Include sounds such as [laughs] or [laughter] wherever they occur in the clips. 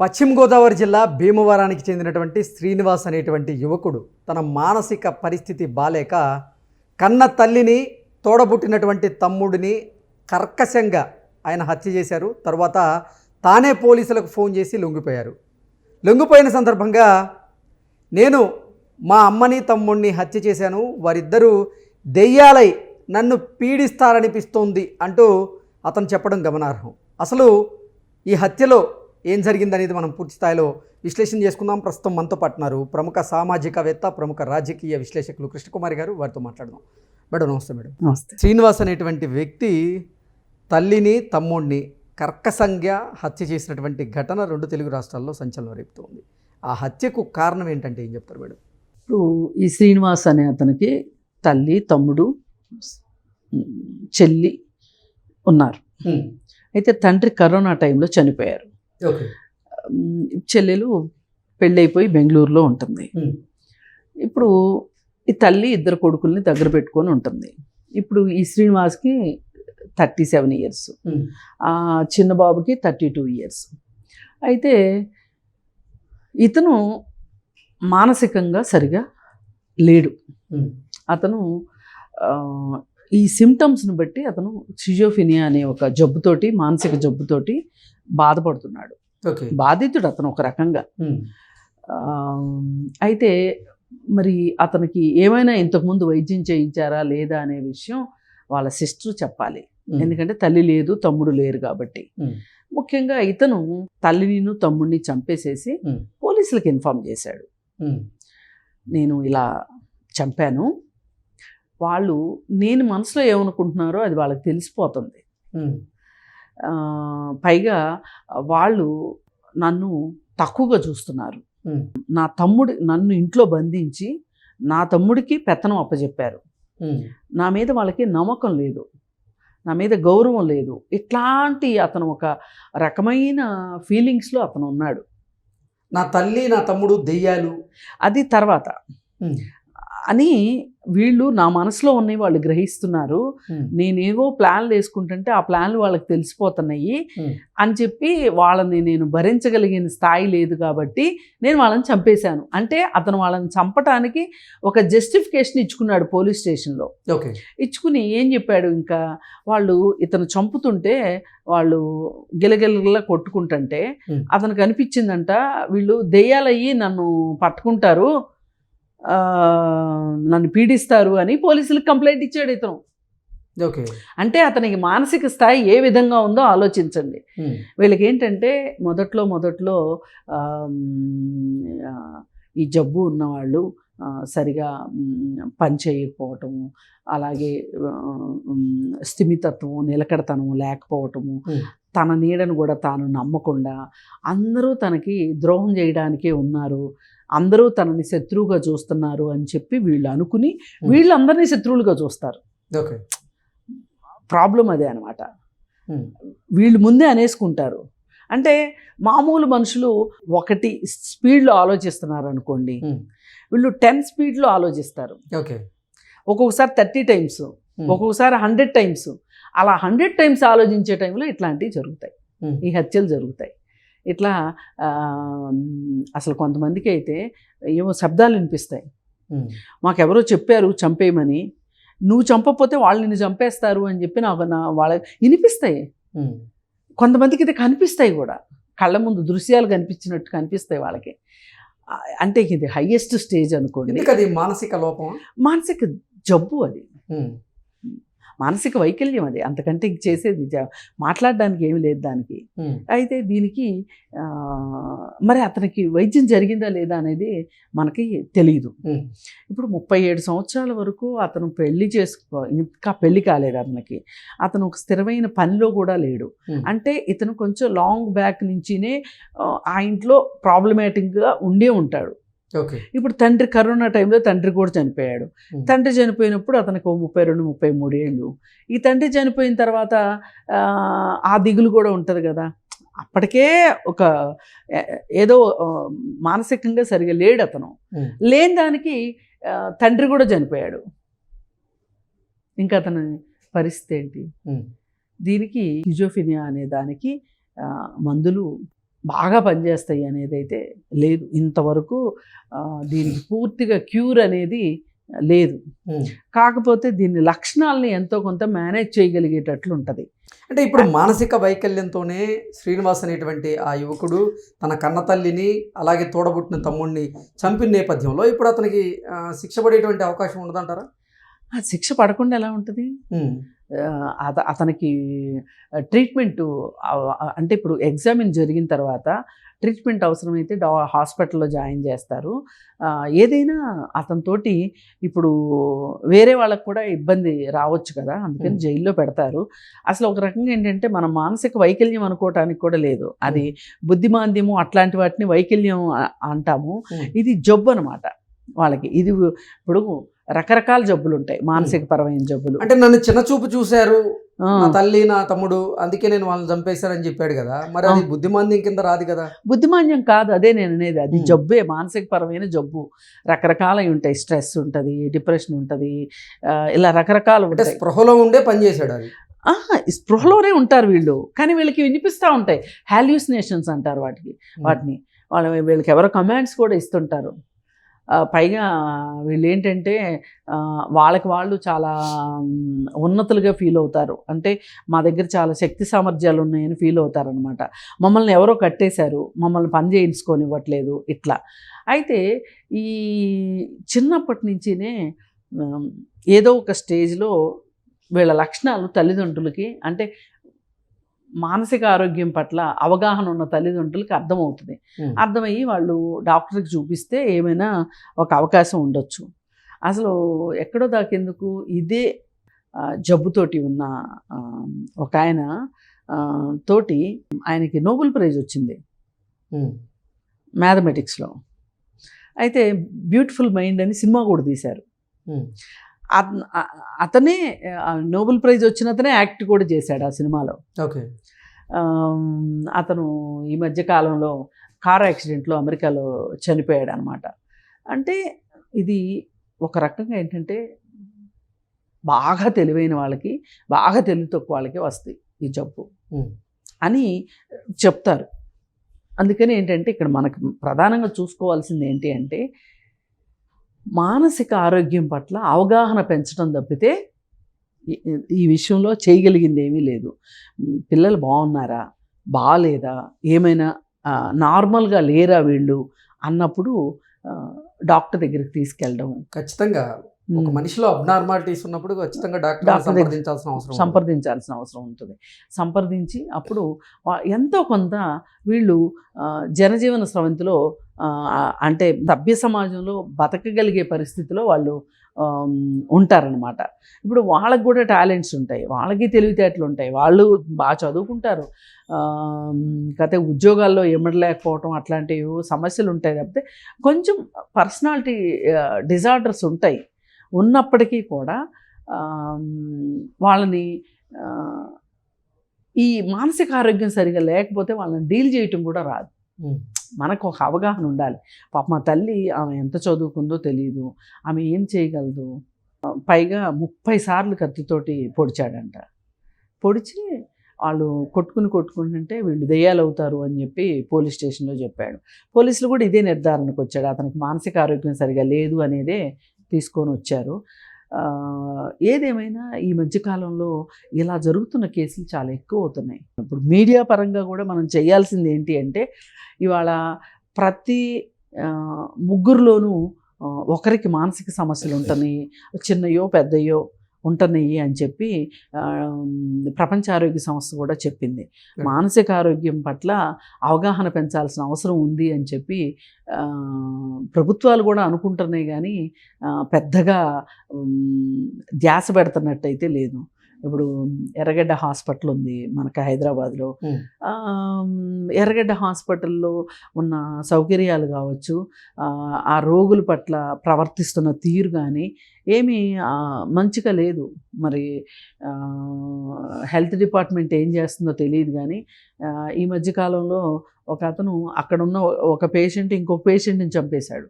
పశ్చిమ గోదావరి జిల్లా భీమవరానికి చెందినటువంటి శ్రీనివాస్ అనేటువంటి యువకుడు తన మానసిక పరిస్థితి బాలేక కన్న తల్లిని తోడబుట్టినటువంటి తమ్ముడిని కర్కశంగా ఆయన హత్య చేశారు. తర్వాత తానే పోలీసులకు ఫోన్ చేసి లొంగిపోయారు. లొంగిపోయిన సందర్భంగా నేను మా అమ్మని తమ్ముడిని హత్య చేశాను. వారిద్దరూ దెయ్యాలై నన్ను పీడిస్తారనిపిస్తోంది అంటూ అతను చెప్పడం గమనార్హం. అసలు ఈ హత్యలో ఏం జరిగిందనేది మనం పూర్తి స్థాయిలో విశ్లేషణ చేసుకుందాం. ప్రస్తుతం మనతో పట్టున్నారు ప్రముఖ సామాజికవేత్త ప్రముఖ రాజకీయ విశ్లేషకులు కృష్ణకుమారి గారు. వారితో మాట్లాడదాం. మేడం నమస్తే మేడం. నమస్తే. శ్రీనివాస్ అనేటువంటి వ్యక్తి తల్లిని తమ్ముడిని కర్కసంఖ్య హత్య చేసినటువంటి ఘటన రెండు తెలుగు రాష్ట్రాల్లో సంచలనం రేపుతోంది. ఆ హత్యకు కారణం ఏంటంటే ఏం చెప్తారు మేడం? ఇప్పుడు ఈ శ్రీనివాస్ అనే అతనికి తల్లి తమ్ముడు చెల్లి ఉన్నారు. అయితే తండ్రి కరోనా టైంలో చనిపోయారు. చెల్లెలు పెళ్ళైపోయి బెంగళూరులో ఉంటుంది. ఇప్పుడు ఈ తల్లి ఇద్దరు కొడుకుల్ని దగ్గర పెట్టుకొని ఉంటుంది. ఇప్పుడు ఈ శ్రీనివాస్కి థర్టీ సెవెన్ ఇయర్స్. ఆ చిన్న బాబుకి థర్టీ టూ ఇయర్స్. అయితే ఇతను మానసికంగా సరిగా లేడు. అతను ఈ సిమ్టమ్స్ని బట్టి అతను సిజోఫినియా అనే ఒక జబ్బుతోటి మానసిక జబ్బుతోటి బాధపడుతున్నాడు. బాధితుడు అతను ఒక రకంగా. అయితే మరి అతనికి ఏమైనా ఇంతకుముందు వైద్యం చేయించారా లేదా అనే విషయం వాళ్ళ సిస్టర్ చెప్పాలి. ఎందుకంటే తల్లి లేదు తమ్ముడు లేరు కాబట్టి. ముఖ్యంగా ఇతను తల్లిని తమ్ముడిని చంపేసేసి. పోలీసులకు ఇన్ఫామ్ చేశాడు. నేను ఇలా చంపాను. వాళ్ళు నేను మనసులో ఏమనుకుంటున్నారో అది వాళ్ళకి తెలిసిపోతుంది. పైగా వాళ్ళు నన్ను తక్కువగా చూస్తున్నారు. నా తమ్ముడి నన్ను ఇంట్లో బంధించి నా తమ్ముడికి పెత్తనం అప్పచెప్పారు నా మీద వాళ్ళకి నమ్మకం లేదు. నా మీద గౌరవం లేదు. ఇట్లాంటి అతను ఒక రకమైన ఫీలింగ్స్లో అతను ఉన్నాడు. నా తల్లి నా తమ్ముడు దెయ్యాలు. అది తర్వాత. అని వీళ్ళు నా మనసులో ఉన్నవి వాళ్ళు గ్రహిస్తున్నారు. నేనేవో ప్లాన్లు వేసుకుంటుంటే ఆ ప్లాన్లు వాళ్ళకి తెలిసిపోతున్నాయి. అని చెప్పి వాళ్ళని నేను భరించగలిగిన స్థాయి లేదు కాబట్టి నేను వాళ్ళని చంపేశాను. అంటే అతను వాళ్ళని చంపటానికి ఒక జస్టిఫికేషన్ ఇచ్చుకున్నాడు పోలీస్ స్టేషన్లో. ఓకే. ఇచ్చుకుని ఏం చెప్పాడు ఇంకా? వాళ్ళు ఇతను చంపుతుంటే వాళ్ళు గిలగిలగిలా కొట్టుకుంటుంటే. అతనికి అనిపించిందంట వీళ్ళు దెయ్యాలయ్యి నన్ను పట్టుకుంటారు నన్ను పీడిస్తారు అని పోలీసులకు కంప్లైంట్ ఇచ్చాడు ఇతను. ఓకే. అంటే అతనికి మానసిక స్థాయి ఏ విధంగా ఉందో ఆలోచించండి. వీళ్ళకి ఏంటంటే మొదట్లో మొదట్లో ఈ జబ్బు ఉన్నవాళ్ళు సరిగా పని చేయకపోవటము అలాగే స్థిమితత్వం నిలకడతనం లేకపోవటము. తన నీడను కూడా తాను నమ్మకుండా అందరూ తనకి ద్రోహం చేయడానికే ఉన్నారు. అందరూ తనని శత్రువుగా చూస్తున్నారు అని చెప్పి వీళ్ళు అనుకుని వీళ్ళందరినీ శత్రువులుగా చూస్తారు. ఓకే. ప్రాబ్లం అదే అనమాట వీళ్ళు ముందే అనేసుకుంటారు. అంటే మామూలు మనుషులు ఒకటి స్పీడ్లో ఆలోచిస్తున్నారు అనుకోండి వీళ్ళు టెన్ స్పీడ్లో ఆలోచిస్తారు. ఓకే. ఒక్కొక్కసారి థర్టీ టైమ్స్ ఒక్కొక్కసారి హండ్రెడ్ టైమ్స్ అలా హండ్రెడ్ టైమ్స్ ఆలోచించే టైంలో ఇట్లాంటివి జరుగుతాయి. ఈ హత్యలు జరుగుతాయి. ఇట్లా అసలు కొంతమందికి అయితే ఏవో శబ్దాలు వినిపిస్తాయి మాకెవరో చెప్పారు చంపేయమని నువ్వు చంపకపోతే వాళ్ళు నిన్ను చంపేస్తారు అని చెప్పి నాకు నా వాళ్ళ వినిపిస్తాయి. కొంతమందికి ఇది కనిపిస్తాయి కూడా. కళ్ళ ముందు దృశ్యాలు కనిపించినట్టు కనిపిస్తాయి వాళ్ళకి. అంటే ఇది హయ్యెస్ట్ స్టేజ్ అనుకోండి. మానసిక లోపం మానసిక జబ్బు అది. మానసిక వైకల్యం అది. అంతకంటే చేసేది మాట్లాడడానికి ఏమి లేదు దానికి. అయితే దీనికి మరి అతనికి వైద్యం జరిగిందా లేదా అనేది మనకి తెలియదు. ఇప్పుడు ముప్పై ఏడు సంవత్సరాల వరకు అతను పెళ్ళి చేసుకో ఇంకా పెళ్ళి కాలేదు అతనికి. అతను ఒక స్థిరమైన పనిలో కూడా లేడు. అంటే ఇతను కొంచెం లాంగ్ బ్యాక్ నుంచినే ఆ, ఇంట్లో ప్రాబ్లమేటిక్గా ఉండే ఉంటాడు. ఇప్పుడు తండ్రి కరోనా టైంలో తండ్రి కూడా చనిపోయాడు. తండ్రి చనిపోయినప్పుడు అతనికి ముప్పై రెండు ముప్పై మూడు ఏళ్ళు. ఈ తండ్రి చనిపోయిన తర్వాత ఆ, దిగులు కూడా ఉంటుంది కదా. అప్పటికే ఒక ఏదో మానసికంగా సరిగా లేడు అతను. లేని దానికి తండ్రి కూడా చనిపోయాడు. ఇంకా అతని పరిస్థితి ఏంటి? దీనికి హిజోఫినియా అనే దానికి మందులు బాగా పనిచేస్తాయి అనేది అయితే లేదు. ఇంతవరకు దీనికి పూర్తిగా క్యూర్ అనేది లేదు. కాకపోతే దీని లక్షణాలని ఎంతో కొంత మేనేజ్ చేయగలిగేటట్లు ఉంటుంది. అంటే ఇప్పుడు మానసిక వైకల్యంతోనే శ్రీనివాస్ అనేటువంటి ఆ యువకుడు తన కన్న తల్లిని అలాగే తోడబుట్టిన తమ్ముడిని చంపిన నేపథ్యంలో ఇప్పుడు అతనికి శిక్ష పడేటువంటి అవకాశం ఉండదంటారా ఆ శిక్ష పడకుండా ఎలా ఉంటుంది? అత అతనికి ట్రీట్మెంట్ అంటే ఇప్పుడు ఎగ్జామిన్ జరిగిన తర్వాత ట్రీట్మెంట్ అవసరమైతే డా హాస్పిటల్లో జాయిన్ చేస్తారు. ఏదైనా అతనితోటి ఇప్పుడు వేరే వాళ్ళకు కూడా ఇబ్బంది రావచ్చు కదా అందుకని. జైల్లో పెడతారు. అసలు ఒక రకంగా ఏంటంటే మనం మానసిక వైకల్యం అనుకోవటానికి కూడా లేదు. అది బుద్ధిమాంద్యము అట్లాంటి వాటిని వైకల్యం అంటాము. ఇది జబ్బు అనమాట వాళ్ళకి. ఇది ఇప్పుడు రకరకాల జబ్బులు ఉంటాయి మానసిక పరమైన జబ్బులు. అంటే నన్ను చిన్న చూపు చూశారు. నా తల్లి నా తమ్ముడు అందుకే నేను వాళ్ళని చంపేశారని చెప్పాడు కదా. మరి అది బుద్ధిమాంద్యం కింద రాదు కదా. బుద్ధిమాన్యం కాదు. అదే నేను అనేది. అది. జబ్బే మానసిక పరమైన జబ్బు. రకరకాలవి ఉంటాయి. స్ట్రెస్ ఉంటుంది డిప్రెషన్ ఉంటుంది ఇలా రకరకాలు ఉంటాయి. స్పృహలో ఉండే పని చేశాడు అది. స్పృహలోనే ఉంటారు వీళ్ళు. కానీ వీళ్ళకి వినిపిస్తూ ఉంటాయి. హాల్యూసినేషన్స్ అంటారు వాటికి వాటిని. వాళ్ళ వీళ్ళకి ఎవరో కమాండ్స్ కూడా ఇస్తుంటారు. పైగా వీళ్ళు ఏంటంటే వాళ్ళకి వాళ్ళు చాలా ఉన్నతులుగా ఫీల్ అవుతారు. అంటే మా దగ్గర చాలా శక్తి సామర్థ్యాలు ఉన్నాయని ఫీల్ అవుతారనమాట మమ్మల్ని ఎవరో కట్టేశారు మమ్మల్ని పని చేయించుకొనివ్వట్లేదు ఇట్లా. అయితే ఈ చిన్నప్పటి నుంచినే ఏదో ఒక స్టేజ్లో వీళ్ళ లక్షణాలు తల్లిదండ్రులకి అంటే మానసిక ఆరోగ్యం పట్ల అవగాహన ఉన్న తల్లిదండ్రులకి అర్థమవుతుంది. అర్థమయ్యి వాళ్ళు డాక్టర్కి చూపిస్తే ఏమైనా ఒక అవకాశం ఉండొచ్చు. అసలు ఎక్కడో దాకెందుకు ఇదే జబ్బుతోటి ఉన్న ఒక ఆయన తోటి ఆయనకి నోబెల్ ప్రైజ్ వచ్చింది. మ్యాథమెటిక్స్లో. అయితే బ్యూటిఫుల్ మైండ్ అని సినిమా కూడా తీశారు. అతనే నోబెల్ ప్రైజ్ వచ్చిన అతనే యాక్ట్ కూడా చేశాడు ఆ సినిమాలో. ఓకే. అతను ఈ మధ్య కాలంలో కార్ యాక్సిడెంట్లో అమెరికాలో చనిపోయాడు అనమాట అంటే ఇది ఒక రకంగా ఏంటంటే బాగా తెలివైన వాళ్ళకి బాగా తెలివి తక్కువ వాళ్ళకి వస్తాయి ఈ జబ్బు. అని చెప్తారు. అందుకని ఏంటంటే ఇక్కడ మనకు ప్రధానంగా చూసుకోవాల్సింది ఏంటి అంటే మానసిక ఆరోగ్యం పట్ల అవగాహన పెంచడం తప్పితే ఈ- విషయంలో చేయగలిగింది ఏమీ లేదు పిల్లలు బాగున్నారా? బాగాలేదా ఏమైనా నార్మల్గా లేరా వీళ్ళు? అన్నప్పుడు డాక్టర్ దగ్గరికి తీసుకెళ్ళడం. ఖచ్చితంగా. ఒక మనిషిలో అబ్నార్మాలిటీస్ ఉన్నప్పుడు ఖచ్చితంగా డాక్టర్ సంప్రదించాల్సిన అవసరం. సంప్రదించాల్సిన అవసరం ఉంటుంది. సంప్రదించి అప్పుడు ఎంతో కొంత వీళ్ళు జనజీవన స్రవంతిలో అంటే సభ్య సమాజంలో బతకగలిగే పరిస్థితిలో వాళ్ళు ఉంటారనమాట ఇప్పుడు వాళ్ళకి కూడా టాలెంట్స్ ఉంటాయి వాళ్ళకి తెలివితేటలు ఉంటాయి వాళ్ళు బాగా చదువుకుంటారు. కతే ఉద్యోగాల్లో ఎమడలేకపోవటం అట్లాంటివి సమస్యలు ఉంటాయి తప్పితే కొంచెం పర్సనాలిటీ డిజార్డర్స్ ఉంటాయి. ఉన్నప్పటికీ కూడా వాళ్ళని ఈ మానసిక ఆరోగ్యం సరిగా లేకపోతే వాళ్ళని డీల్ చేయటం కూడా రాదు. మనకు ఒక అవగాహన ఉండాలి. పాప మా తల్లి ఆమె ఎంత చదువుకుందో తెలియదు ఆమె ఏం చేయగలదు? పైగా ముప్పై సార్లు కత్తితోటి పొడిచాడంట. పొడిచి వాళ్ళు కొట్టుకుని కొట్టుకుంటుంటే వీళ్ళు దెయ్యాలు అవుతారు అని చెప్పి పోలీస్ స్టేషన్లో చెప్పాడు. పోలీసులు కూడా ఇదే నిర్ధారణకు వచ్చాడు అతనికి మానసిక ఆరోగ్యం సరిగా లేదు అనేదే తీసుకొని వచ్చారు. ఏదేమైనా ఈ మధ్యకాలంలో ఇలా జరుగుతున్న కేసులు చాలా ఎక్కువ అవుతున్నాయి ఇప్పుడు మీడియా పరంగా కూడా మనం చేయాల్సింది ఏంటి అంటే ఇవాళ ప్రతి ముగ్గురులోనూ ఒకరికి మానసిక సమస్యలు [laughs] ఉంటున్నాయి చిన్నయో పెద్దయో ఉంటున్నాయి అని చెప్పి ప్రపంచ ఆరోగ్య సంస్థ కూడా చెప్పింది. మానసిక ఆరోగ్యం పట్ల అవగాహన పెంచాల్సిన అవసరం ఉంది అని చెప్పి ప్రభుత్వాలు కూడా అనుకుంటున్నాయి కానీ పెద్దగా ధ్యాస పెడుతున్నట్టయితే లేదు. ఇప్పుడు ఎర్రగడ్డ హాస్పిటల్ ఉంది మనకి హైదరాబాద్లో. ఎర్రగడ్డ హాస్పిటల్లో ఉన్న సౌకర్యాలు కావచ్చు ఆ, రోగుల పట్ల ప్రవర్తిస్తున్న తీరు కానీ ఏమీ మంచిగా లేదు. మరి హెల్త్ డిపార్ట్మెంట్ ఏం చేస్తుందో తెలియదు కానీ ఈ మధ్యకాలంలో ఒక అతను అక్కడ ఉన్న ఒక పేషెంట్ ఇంకొక పేషెంట్ని చంపేశాడు.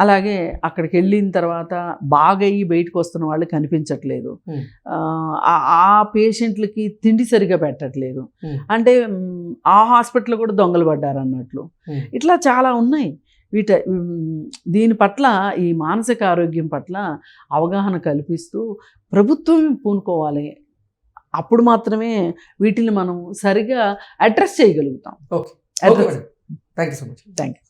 అలాగే అక్కడికి వెళ్ళిన తర్వాత బాగా అయ్యి బయటకు వస్తున్న వాళ్ళు కనిపించట్లేదు. ఆ పేషెంట్లకి తిండి సరిగా పెట్టట్లేదు. అంటే ఆ హాస్పిటల్ కూడా దొంగలు పడ్డారు అన్నట్లు Hmm. ఇట్లా చాలా ఉన్నాయి. వీట దీని పట్ల ఈ మానసిక ఆరోగ్యం పట్ల అవగాహన కల్పిస్తూ ప్రభుత్వం పూనుకోవాలి. అప్పుడు మాత్రమే వీటిని మనం సరిగా అడ్రస్ చేయగలుగుతాం. Okay. Thank you so much. Thank you